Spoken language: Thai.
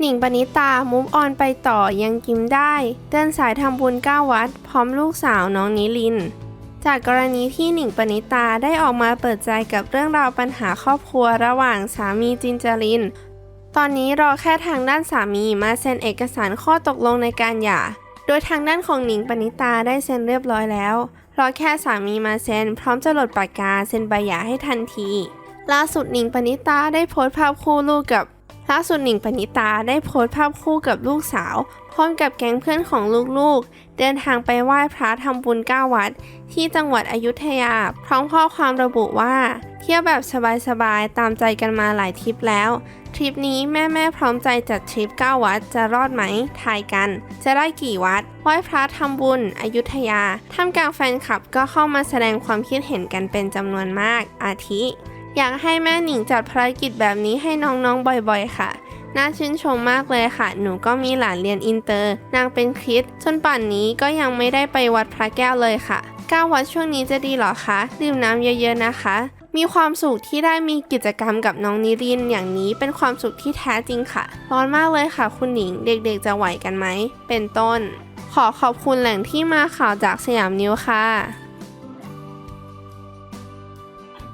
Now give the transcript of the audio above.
หนิงปณิตามูฟออนไปต่อยังกิมได้ เดินสายทำบุญเก้าวัด พร้อมลูกสาวน้องนิลิน จากกรณีที่หนิงปณิตาได้ออกมาเปิดใจกับเรื่องราวปัญหาครอบครัวระหว่างสามีจินจาริน ตอนนี้รอแค่ทางด้านสามีมาเซ็นเอกสารข้อตกลงในการหย่า โดยทางด้านของหนิงปณิตาได้เซ็นเรียบร้อยแล้ว รอแค่สามีมาเซ็นพร้อมจะหลดปากกาเซ็นใบหย่าให้ทันที ล่าสุดหนิงปณิตาได้โพสต์ภาพคู่ลูกกับ ล่าสุดหนิงปณิตาได้โพสต์ภาพคู่กับลูกสาว พร้อมกับแก๊งเพื่อนของลูกๆ เดินทางไปไหว้พระทำบุญก้าวัด ที่จังหวัดอยุธยา พร้อมข้อความระบุว่า เที่ยวแบบสบายๆ ตามใจกันมาหลายทริปแล้ว ทริปนี้แม่ๆพร้อมใจจัดทริป9วัดจะรอดไหมทายกัน จะได้กี่วัดไหว้พระทำบุญ อยุธยาท่ามกลางแฟนคลับก็เข้ามาแสดงความคิดเห็นกันเป็นจำนวนมากอาทิ อยากให้แม่หนิงจัดภารกิจแบบนี้ให้น้องๆบ่อยๆ ค่ะ น่าชื่นชมมากเลยค่ะ หนูก็มีหลานเรียนอินเตอร์ นางเป็นคริสจนป่านนี้ก็ยังไม่ได้ไปวัดพระแก้วเลยค่ะก้าววัดช่วงนี้จะดีหรอคะ ดื่มน้ำเยอะๆนะคะ มีความสุขที่ได้มีกิจกรรมกับน้องนิรินอย่างนี้เป็นความสุขที่แท้จริงค่ะ ร้อนมากเลยค่ะคุณหนิง เด็กๆจะไหวกันไหม เป็นต้น ขอขอบคุณแหล่งที่มาข่าวจากสยามนิวค่ะ